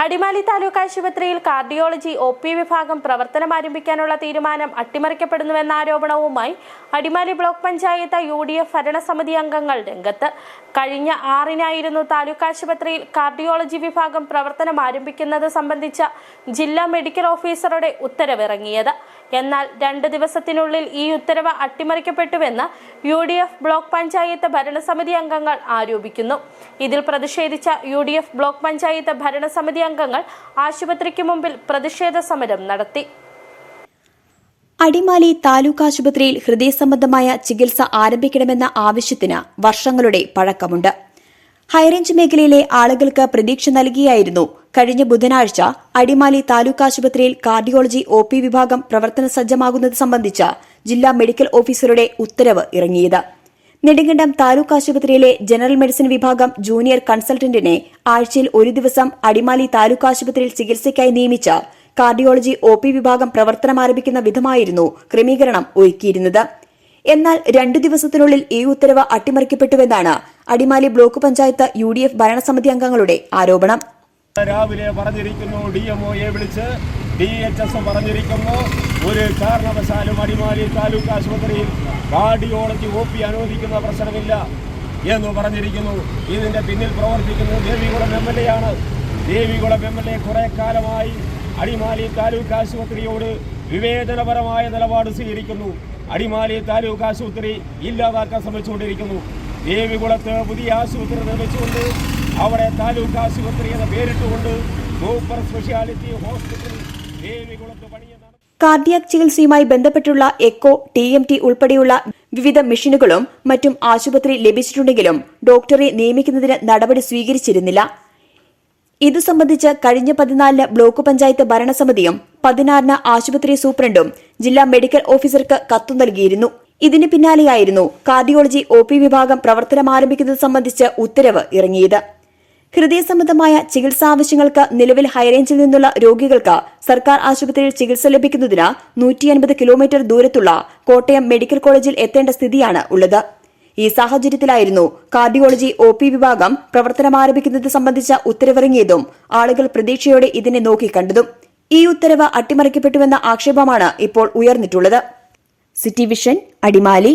അടിമാലി താലൂക്ക് ആശുപത്രിയിൽ cardiology O P വിഭാഗം പ്രവർത്തനം ആരംഭിക്കാനുള്ള തീരുമാനം അട്ടിമറിക്കപ്പെടുന്നുവെന്ന ആരോപണവുമായി Adimali block panchayat U D F ഭരണസമിതി അംഗങ്ങൾ രംഗത്ത്. കഴിഞ്ഞ ആറിനായിരുന്നു താലൂക്ക് ആശുപത്രിയിൽ കാർഡിയോളജി വിഭാഗം പ്രവർത്തനം ആരംഭിക്കുന്നത് സംബന്ധിച്ച ജില്ലാ മെഡിക്കൽ ഓഫീസറുടെ ഉത്തരവിറങ്ങിയത്. എന്നാൽ രണ്ട് ദിവസത്തിനുള്ളിൽ ഈ ഉത്തരവ് അട്ടിമറിക്കപ്പെട്ടുവെന്ന് U D F block panchayat ഭരണസമിതി അംഗങ്ങൾ ആരോപിക്കുന്നു. ഇതിൽ പ്രതിഷേധിച്ച U D F block panchayat ഭരണസമിതി അംഗങ്ങൾ ആശുപത്രിക്ക് മുമ്പിൽ പ്രതിഷേധ സമരം നടത്തി. അടിമാലി താലൂക്ക് ആശുപത്രിയിൽ ഹൃദയസംബന്ധമായ ചികിത്സ ആരംഭിക്കണമെന്ന ആവശ്യത്തിന് വർഷങ്ങളുടെ പഴക്കമുണ്ട്. ഹൈറേഞ്ച് മേഖലയിലെ ആളുകൾക്ക് പ്രതീക്ഷ നൽകിയായിരുന്നു. കഴിഞ്ഞ ബുധനാഴ്ച അടിമാലി താലൂക്ക് ആശുപത്രിയിൽ കാർഡിയോളജി ഒ പി വിഭാഗം പ്രവർത്തന സജ്ജമാകുന്നത് സംബന്ധിച്ച ജില്ലാ മെഡിക്കൽ ഓഫീസറുടെ ഉത്തരവ് ഇറങ്ങിയത്. നെടുങ്കണ്ടം താലൂക്ക് ആശുപത്രിയിലെ ജനറൽ മെഡിസിൻ വിഭാഗം ജൂനിയർ കൺസൾട്ടന്റിനെ ആഴ്ചയിൽ ഒരു ദിവസം അടിമാലി താലൂക്ക് ആശുപത്രിയിൽ ചികിത്സയ്ക്കായി നിയമിച്ച കാർഡിയോളജി ഒ പി വിഭാഗം പ്രവർത്തനം ആരംഭിക്കുന്ന വിധമായിരുന്നു ക്രമീകരണം ഒരുക്കിയിരുന്നത്. എന്നാൽ രണ്ടു ദിവസത്തിനുള്ളിൽ ഈ ഉത്തരവ് അട്ടിമറിക്കപ്പെട്ടുവെന്നാണ് Adimali block panchayat U D F ഭരണസമിതി അംഗങ്ങളുടെ ആരോപണം. രാവിലെ പറഞ്ഞിരിക്കുന്നു ഡി എം വിളിച്ച് ഡി എച്ച് എസ് പറഞ്ഞിരിക്കുന്നു. ഒരു കാരണവശാലും അടിമാലി താലൂക്ക് ആശുപത്രിയിൽ കാർഡിയോളജി ഒ പി അനുവദിക്കുന്ന പ്രശ്നമില്ല എന്ന് പറഞ്ഞിരിക്കുന്നു. ഇതിന്റെ പിന്നിൽ പ്രവർത്തിക്കുന്നത് ദേവികുളം എം എൽ എ ആണ് ദേവികുളം എം എൽ എ കുറെ കാലമായി അടിമാലി താലൂക്ക് ആശുപത്രിയോട് വിവേചനപരമായ നിലപാട് സ്വീകരിക്കുന്നു. അടിമാലി താലൂക്ക് ആശുപത്രി ഇല്ലാതാക്കാൻ ശ്രമിച്ചുകൊണ്ടിരിക്കുന്നു. ദേവികുളത്ത് പുതിയ ആശുപത്രി നിർമ്മിച്ചുകൊണ്ട് അവിടെ താലൂക്ക് ആശുപത്രി എന്ന പേരിട്ടുകൊണ്ട് സൂപ്പർ സ്പെഷ്യാലിറ്റി ഹോസ്പിറ്റൽ ദേവികുളത്ത് പണിയുന്ന കാർഡിയാക് ചികിത്സയുമായി ബന്ധപ്പെട്ടുള്ള എക്കോ ടി എം ടി ഉൾപ്പെടെയുള്ള വിവിധ മെഷീനുകളും മറ്റും ആശുപത്രി ലഭിച്ചിട്ടുണ്ടെങ്കിലും ഡോക്ടറെ നിയമിക്കുന്നതിന് നടപടി സ്വീകരിച്ചിരുന്നില്ല. ഇതു സംബന്ധിച്ച് കഴിഞ്ഞ പതിനാലിന് ബ്ലോക്ക് പഞ്ചായത്ത് ഭരണസമിതിയും പതിനാറിന് ആശുപത്രി സൂപ്രണ്ടും ജില്ലാ മെഡിക്കൽ ഓഫീസർക്ക് കത്തു നൽകിയിരുന്നു. ഇതിന് പിന്നാലെയായിരുന്നു കാർഡിയോളജി ഒ പി വിഭാഗം പ്രവർത്തനം ആരംഭിക്കുന്നത് സംബന്ധിച്ച് ഉത്തരവ് ഇറങ്ങിയത്. ഹൃദയ സംബന്ധമായ ചികിത്സാ ആവശ്യങ്ങൾക്ക് നിലവിൽ ഹൈറേഞ്ചിൽ നിന്നുള്ള രോഗികൾക്ക് സർക്കാർ ആശുപത്രിയിൽ ചികിത്സ ലഭിക്കുന്നതിന് നൂറ്റി അൻപത് കിലോമീറ്റർ ദൂരത്തുള്ള കോട്ടയം മെഡിക്കൽ കോളേജിൽ എത്തേണ്ട സ്ഥിതിയാണ് ഉള്ളത്. ഈ സാഹചര്യത്തിലായിരുന്നു കാർഡിയോളജി ഒ പി വിഭാഗം പ്രവർത്തനം ആരംഭിക്കുന്നത് സംബന്ധിച്ച ഉത്തരവിറങ്ങിയതും ആളുകൾ പ്രതീക്ഷയോടെ ഇതിനെ നോക്കിക്കണ്ടതും ഈ ഉത്തരവ് അട്ടിമറിക്കപ്പെട്ടുവെന്ന ആക്ഷേപമാണ് ഇപ്പോൾ ഉയർന്നിട്ടുള്ളത്. City vision Adimali